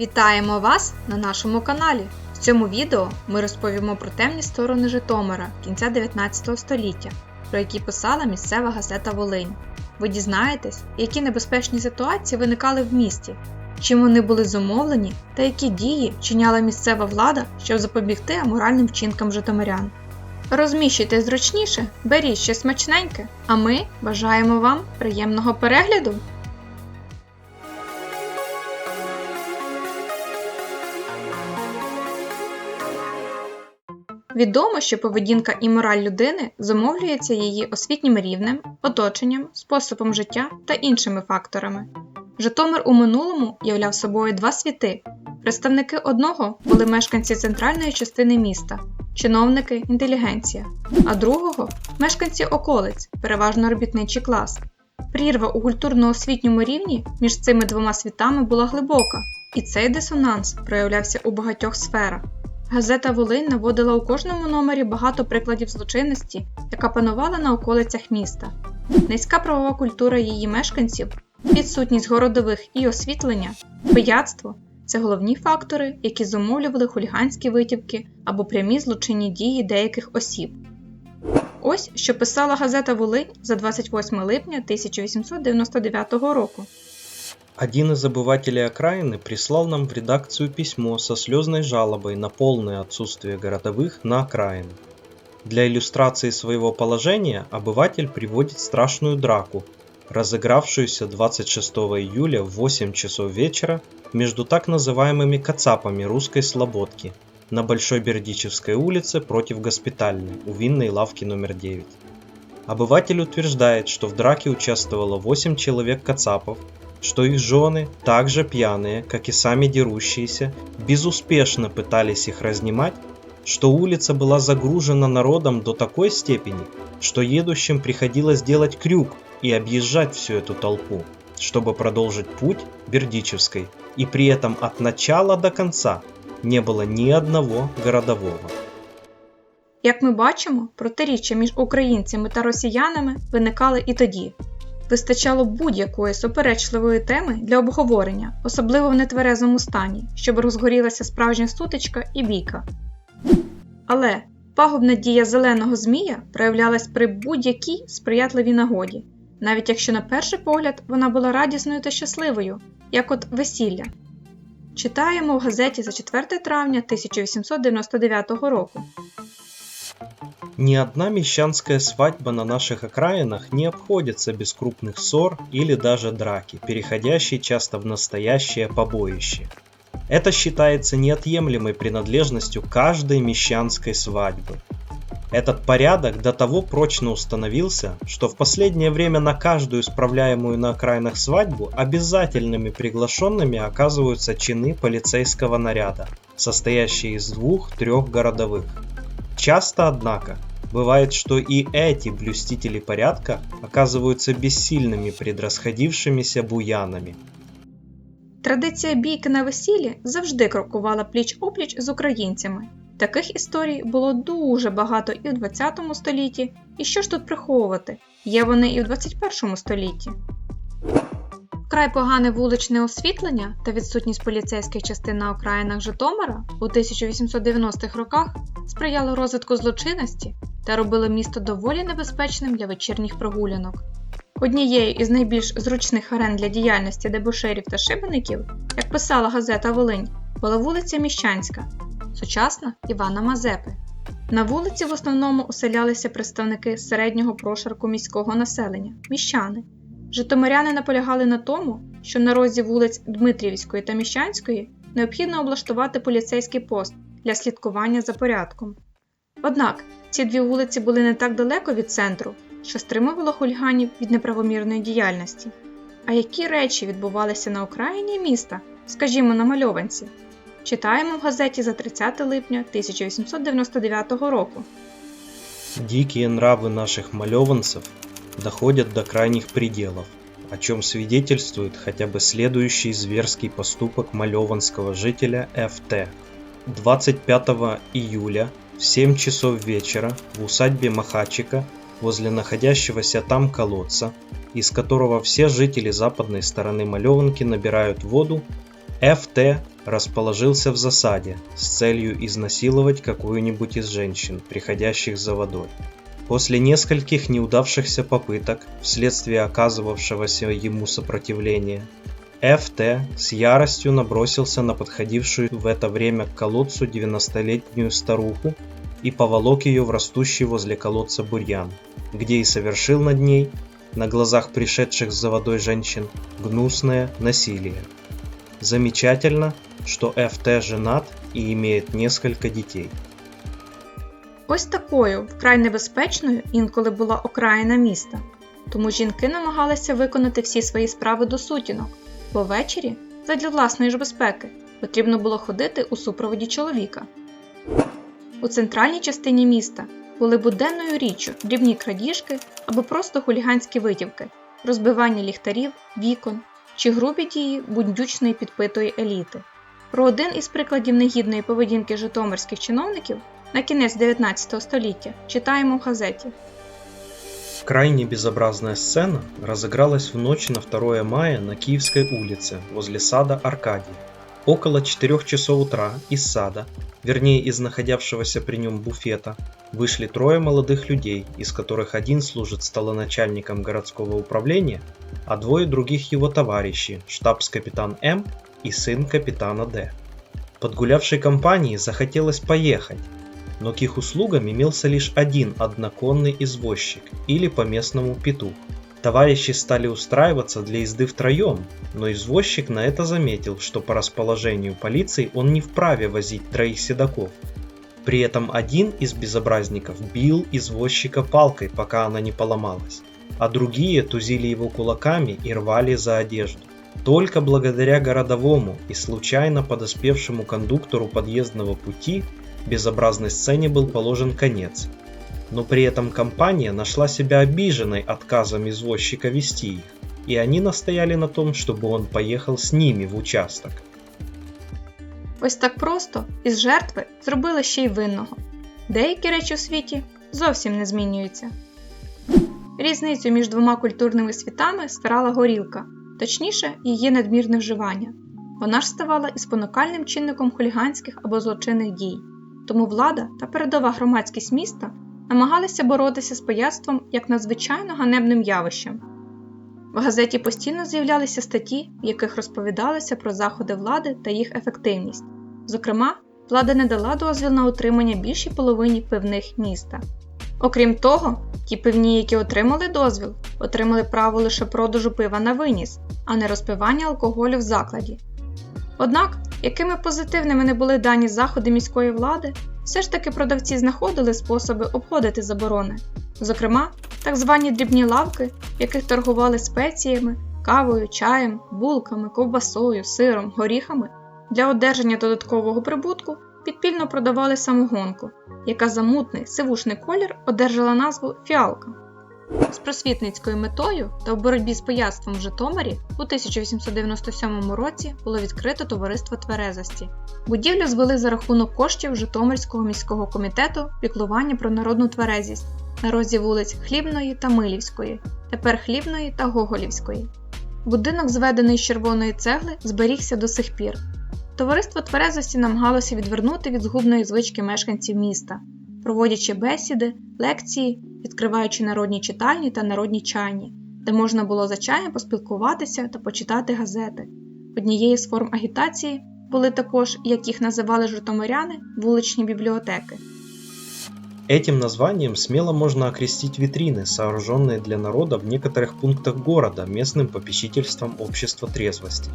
Вітаємо вас на нашому каналі. В цьому відео ми розповімо про темні сторони Житомира кінця 19 століття, про які писала місцева газета Волинь. Ви дізнаєтесь, які небезпечні ситуації виникали в місті, чим вони були зумовлені та які дії вчиняла місцева влада, щоб запобігти аморальним вчинкам житомирян. Розміщуйте зручніше, беріть щось смачненьке, а ми бажаємо вам приємного перегляду! Відомо, що поведінка і мораль людини зумовлюється її освітнім рівнем, оточенням, способом життя та іншими факторами. Житомир у минулому являв собою два світи. Представники одного були мешканці центральної частини міста, чиновники, інтелігенція, а другого мешканці околиць, переважно робітничий клас. Прірва у культурно-освітньому рівні між цими двома світами була глибока, і цей дисонанс проявлявся у багатьох сферах. Газета Волинь наводила у кожному номері багато прикладів злочинності, яка панувала на околицях міста. Низька правова культура її мешканців, відсутність городових і освітлення, пияцтво це головні фактори, які зумовлювали хуліганські витівки або прямі злочинні дії деяких осіб. Ось що писала газета Волинь за 28 липня 1899 року. Один из обывателей окраины прислал нам в редакцию письмо со слезной жалобой на полное отсутствие городовых на окраины. Для иллюстрации своего положения обыватель приводит страшную драку, разыгравшуюся 26 июля в 8 часов вечера между так называемыми кацапами русской слободки на Большой Бердичевской улице против госпитальной у винной лавки номер 9. Обыватель утверждает, что в драке участвовало 8 человек кацапов, что их жены, также пьяные, как и сами дерущиеся, безуспешно пытались их разнимать, что улица была загружена народом до такой степени, что едущим приходилось делать крюк и объезжать всю эту толпу, чтобы продолжить путь Бердичевской, и при этом от начала до конца не было ни одного городового. Як ми бачимо, протиріччя між українцями та росіянами виникали і тоді. Вистачало будь-якої суперечливої теми для обговорення, особливо в нетверезому стані, щоб розгорілася справжня сутичка і бійка. Але пагубна дія зеленого змія проявлялась при будь-якій сприятливій нагоді, навіть якщо на перший погляд вона була радісною та щасливою, як от весілля. Читаємо в газеті за 4 травня 1899 року. Ни одна мещанская свадьба на наших окраинах не обходится без крупных ссор или даже драки, переходящей часто в настоящее побоище. Это считается неотъемлемой принадлежностью каждой мещанской свадьбы. Этот порядок до того прочно установился, что в последнее время на каждую справляемую на окраинах свадьбу обязательными приглашенными оказываются чины полицейского наряда, состоящие из двух-трех городовых. Часто, однако, бывает, что и эти блюстители порядка оказываются бессильными пред расходившимися буянами. Традиція бійки на весіллі завжди крокувала пліч-опліч з українцями. Таких історій було дуже багато і в 20 столітті, і що ж тут приховувати, є вони і в 21 столітті. Вкрай погане вуличне освітлення та відсутність поліцейських частин на окраїнах Житомира у 1890-х роках сприяло розвитку злочинності та робило місто доволі небезпечним для вечірніх прогулянок. Однією із найбільш зручних арен для діяльності дебошерів та шибеників, як писала газета Волинь, була вулиця Міщанська, сучасна Івана Мазепи. На вулиці в основному оселялися представники середнього прошарку міського населення міщани. Житомиряни наполягали на тому, що на розі вулиць Дмитрівської та Міщанської необхідно облаштувати поліцейський пост для слідкування за порядком. Однак ці дві вулиці були не так далеко від центру, що стримувало хульганів від неправомірної діяльності. А які речі відбувалися на окраїні міста, скажімо, на мальованці? Читаємо в газеті за 30 липня 1899 року. Дикие нравы наших малеванцев доходят до крайних пределов, о чем свидетельствует хотя бы следующий зверский поступок малеванского жителя ФТ. 25 июля в 7 часов вечера в усадьбе Махачика возле находящегося там колодца, из которого все жители западной стороны Малеванки набирают воду, ФТ расположился в засаде с целью изнасиловать какую-нибудь из женщин, приходящих за водой. После нескольких неудавшихся попыток, вследствие оказывавшегося ему сопротивления, ФТ с яростью набросился на подходившую в это время к колодцу 90-летнюю старуху и поволок ее в растущий возле колодца бурьян, где и совершил над ней, на глазах пришедших за водой женщин, гнусное насилие. Замечательно, що ФТ женат і имеет несколько дітей. Ось такою вкрай небезпечною інколи була окраїна міста, тому жінки намагалися виконати всі свої справи до сутінок, Бо ввечері, задля власної ж безпеки, потрібно було ходити у супроводі чоловіка. У центральній частині міста були буденною річчю дрібні крадіжки або просто хуліганські витівки, розбивання ліхтарів, вікон чи грубі дії бундючної підпитої еліти. Про один із прикладів негідної поведінки житомирських чиновників на кінець 19 століття читаємо в газеті. Крайне безобразная сцена разыгралась в ночь на 2 мая на Киевской улице возле сада Аркадия. Около 4 часов утра из сада, вернее из находявшегося при нем буфета, вышли трое молодых людей, из которых один служит столоначальником городского управления, а двое других его товарищи, штабс-капитан М и сын капитана Д. Подгулявшей компании захотелось поехать, но к их услугам имелся лишь один одноконный извозчик или по-местному петух. Товарищи стали устраиваться для езды втроем, но извозчик на это заметил, что по расположению полиции он не вправе возить троих седаков. При этом один из безобразников бил извозчика палкой, пока она не поломалась, а другие тузили его кулаками и рвали за одежду. Только благодаря городовому и случайно подоспевшему кондуктору подъездного пути безобразной сцене был положен конец. Но при этом компания нашла себя обиженной отказом извозчика вести их, и они настояли на том, чтобы он поехал с ними в участок. Ось так просто із жертви зробили ще й винного. Деякі речі у світі зовсім не змінюються. Різницю між двома культурними світами стирала горілка, точніше, її надмірне вживання. Вона ж ставала і спонукальним чинником хуліганських або злочинних дій. Тому влада та передова громадськість міста намагалися боротися з пияцтвом як надзвичайно ганебним явищем. В газеті постійно з'являлися статті, в яких розповідалося про заходи влади та їх ефективність. Зокрема, влада не дала дозвіл на утримання більшій половині пивних міста. Окрім того, ті пивні, які отримали дозвіл, отримали право лише продажу пива на виніс, а не розпивання алкоголю в закладі. Однак, якими позитивними не були дані заходи міської влади, все ж таки продавці знаходили способи обходити заборони, зокрема, так звані дрібні лавки, в яких торгували спеціями, кавою, чаєм, булками, ковбасою, сиром, горіхами, для одержання додаткового прибутку підпільно продавали самогонку, яка за мутний сивушний колір одержала назву фіалка. З просвітницькою метою та в боротьбі з пияцтвом в Житомирі у 1897 році було відкрито товариство тверезості. Будівлю звели за рахунок коштів Житомирського міського комітету піклування про народну тверезість на розі вулиць Хлібної та Милівської, тепер Хлібної та Гоголівської. Будинок, зведений з червоної цегли, зберігся до сих пір. Товариство тверезості намагалося відвернути від згубної звички мешканців міста, проводячи бесіди, лекції, відкриваючи народні читальні та народні чайні, де можна було за чаєм поспілкуватися та почитати газети. Однією з форм агітації були також, як їх називали житомиряни, вуличні бібліотеки. Этим названием смело можно окрестить витрины, сооруженные для народа в некоторых пунктах города местным попечительством общества трезвости.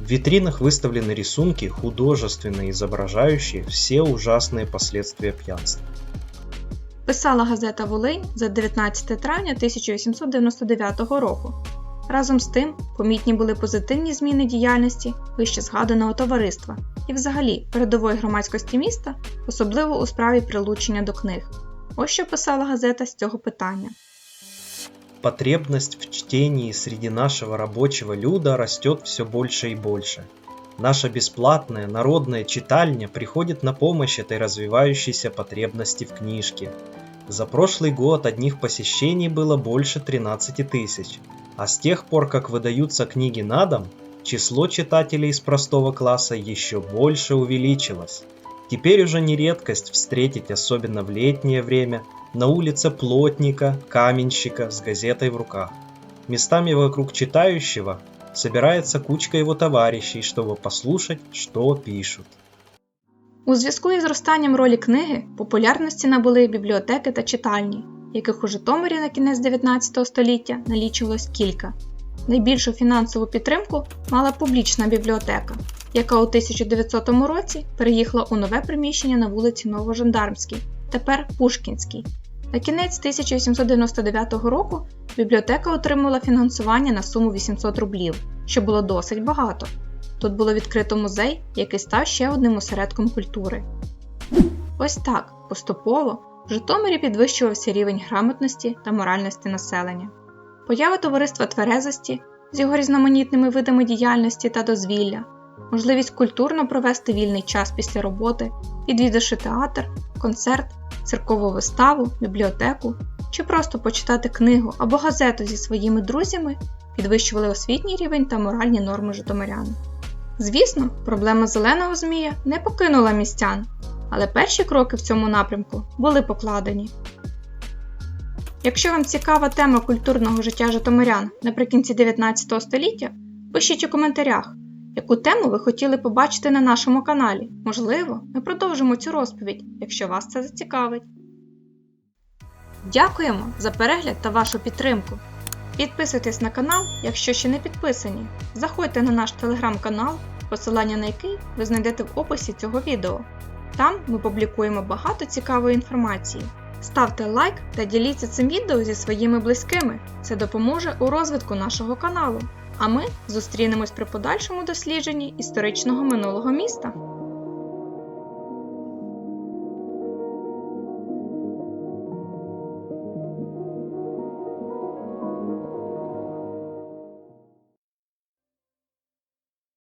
В витринах выставлены рисунки, художественно изображающие все ужасные последствия пьянства. Писала газета Волинь за 19 травня 1899 року. Разом з тим, помітні були позитивні зміни діяльності вище згаданого товариства і взагалі передової громадськості міста, особливо у справі прилучення до книг. Ось що писала газета з цього питання. Потребность в чтении среди нашего рабочего люда растет все больше и больше. Наша бесплатная народная читальня приходит на помощь этой развивающейся потребности в книжке. За прошлый год одних посещений было больше 13 тысяч, а с тех пор, как выдаются книги на дом, число читателей из простого класса еще больше увеличилось. Теперь уже не редкость встретить, особенно в летнее время, на улице плотника, каменщика с газетой в руках. Местами вокруг читающего собирается кучка его товарищей, чтобы послушать, что пишут. У зв'язку із зростанням ролі книги популярності набули бібліотеки та читальні, яких у Житомирі на кінець 19 століття налічувалось кілька. Найбільшу фінансову підтримку мала публічна бібліотека, яка у 1900 році переїхала у нове приміщення на вулиці Новожандармській, тепер Пушкінській. На кінець 1899 року бібліотека отримала фінансування на суму 800 рублів, що було досить багато. Тут було відкрито музей, який став ще одним осередком культури. Ось так поступово в Житомирі підвищувався рівень грамотності та моральності населення. Поява товариства тверезості з його різноманітними видами діяльності та дозвілля, можливість культурно провести вільний час після роботи, відвідавши театр, концерт, циркову виставу, бібліотеку чи просто почитати книгу або газету зі своїми друзями, підвищували освітній рівень та моральні норми житомирян. Звісно, проблема зеленого змія не покинула містян, але перші кроки в цьому напрямку були покладені. Якщо вам цікава тема культурного життя житомирян наприкінці 19 століття, пишіть у коментарях, яку тему ви хотіли побачити на нашому каналі. Можливо, ми продовжимо цю розповідь, якщо вас це зацікавить. Дякуємо за перегляд та вашу підтримку. Підписуйтесь на канал, якщо ще не підписані. Заходьте на наш телеграм-канал, посилання на який ви знайдете в описі цього відео. Там ми публікуємо багато цікавої інформації. Ставте лайк та діліться цим відео зі своїми близькими. Це допоможе у розвитку нашого каналу. А ми зустрінемось при подальшому дослідженні історичного минулого міста.